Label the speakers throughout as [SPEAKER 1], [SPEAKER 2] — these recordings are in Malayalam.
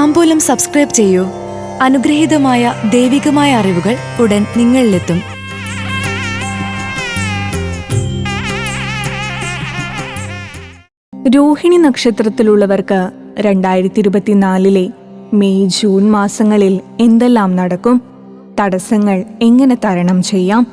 [SPEAKER 1] താമ്പൂലം സബ്സ്ക്രൈബ് ചെയ്യൂ. അനുഗ്രഹീതമായ ദൈവികമായ അറിവുകൾ ഉടൻ നിങ്ങളിലെത്തും.
[SPEAKER 2] രോഹിണി നക്ഷത്രത്തിലുള്ളവർക്ക് രണ്ടായിരത്തി ഇരുപത്തിനാലിലെ മെയ് ജൂൺ മാസങ്ങളിൽ എന്തെല്ലാം നടക്കും? തടസ്സങ്ങൾ എങ്ങനെ തരണം ചെയ്യാം?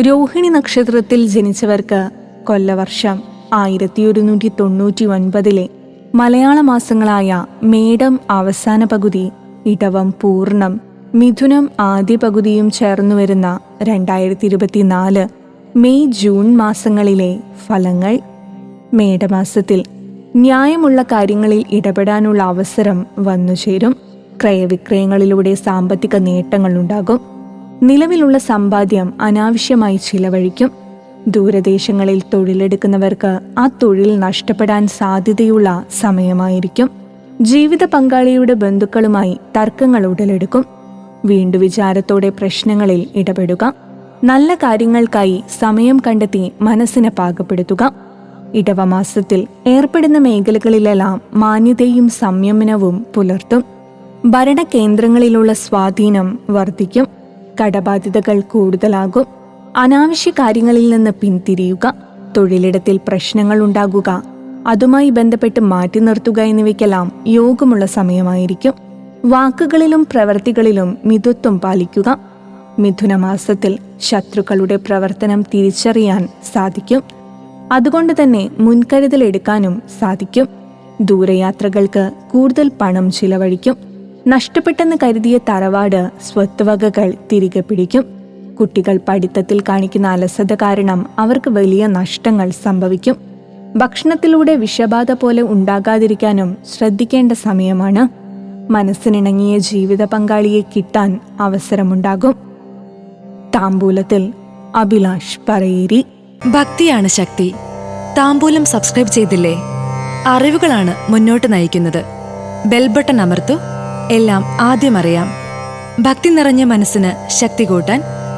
[SPEAKER 2] രോഹിണി നക്ഷത്രത്തിൽ ജനിച്ചവർക്ക് കൊല്ലവർഷം ആയിരത്തി ഒരുന്നൂറ്റി തൊണ്ണൂറ്റി ഒൻപതിലെ മലയാള മാസങ്ങളായ മേടം അവസാന പകുതി ഇടവം പൂർണം മിഥുനം ആദ്യ പകുതിയും ചേർന്നു വരുന്ന രണ്ടായിരത്തി ഇരുപത്തിനാല് മെയ് ജൂൺ മാസങ്ങളിലെ ഫലങ്ങൾ. മേടമാസത്തിൽ ന്യായമുള്ള കാര്യങ്ങളിൽ ഇടപെടാനുള്ള അവസരം വന്നുചേരും ക്രയവിക്രയങ്ങളിലൂടെ സാമ്പത്തിക നേട്ടങ്ങളുണ്ടാകും. നിലവിലുള്ള സമ്പാദ്യം അനാവശ്യമായി ചിലവഴിക്കും. ദൂരദേശങ്ങളിൽ തൊഴിലെടുക്കുന്നവർക്ക് ആ തൊഴിൽ നഷ്ടപ്പെടാൻ സാധ്യതയുള്ള സമയമായിരിക്കും. ജീവിത പങ്കാളിയുടെ ബന്ധുക്കളുമായി തർക്കങ്ങൾ ഉടലെടുക്കും. വീണ്ടു വിചാരത്തോടെ പ്രശ്നങ്ങളിൽ ഇടപെടുക. നല്ല കാര്യങ്ങൾക്കായി സമയം കണ്ടെത്തി മനസ്സിനെ പാകപ്പെടുത്തുക. ഇടവമാസത്തിൽ ഏർപ്പെടുന്ന മേഖലകളിലെല്ലാം മാന്യതയും സംയമനവും പുലർത്തും. ഭരണകേന്ദ്രങ്ങളിലുള്ള സ്വാധീനം വർദ്ധിക്കും. കടബാധ്യതകൾ കൂടുതലാകും. അനാവശ്യ കാര്യങ്ങളിൽ നിന്ന് പിന്തിരിയുക തൊഴിലിടത്തിൽ പ്രശ്നങ്ങൾ ഉണ്ടാകുക അതുമായി ബന്ധപ്പെട്ട് മാറ്റി നിർത്തുക എന്നിവയ്ക്കെല്ലാം യോഗമുള്ള സമയമായിരിക്കും. വാക്കുകളിലും പ്രവൃത്തികളിലും മിതത്വം പാലിക്കുക മിഥുനമാസത്തിൽ ശത്രുക്കളുടെ പ്രവർത്തനം തിരിച്ചറിയാൻ സാധിക്കും. അതുകൊണ്ട് തന്നെ മുൻകരുതൽ എടുക്കാനും സാധിക്കും. ദൂരയാത്രകൾക്ക് കൂടുതൽ പണം ചിലവഴിക്കും. നഷ്ടപ്പെട്ടെന്ന് കരുതിയ തറവാട് സ്വത്തുവകകൾ തിരികെ പിടിക്കും. കുട്ടികൾ പഠിത്തത്തിൽ കാണിക്കുന്ന അലസത കാരണം അവർക്ക് വലിയ നഷ്ടങ്ങൾ സംഭവിക്കും. ഭക്ഷണത്തിലൂടെ വിഷബാധ പോലെ ഉണ്ടാകാതിരിക്കാനും ശ്രദ്ധിക്കേണ്ട സമയമാണ്. മനസ്സിനിണങ്ങിയ ജീവിത പങ്കാളിയെ കിട്ടാൻ അവസരമുണ്ടാകും. താമ്പൂലത്തിൽ അഭിലാഷ് പറയേരി.
[SPEAKER 1] ഭക്തിയാണ് ശക്തി. താമ്പൂലം സബ്സ്ക്രൈബ് ചെയ്തില്ലേ? അറിവുകളാണ് മുന്നോട്ട് നയിക്കുന്നത്. ബെൽബട്ടൺ അമർത്തു. എല്ലാം ആദ്യം അറിയാം. ഭക്തി നിറഞ്ഞ മനസ്സിന് ശക്തി കൂട്ടാൻ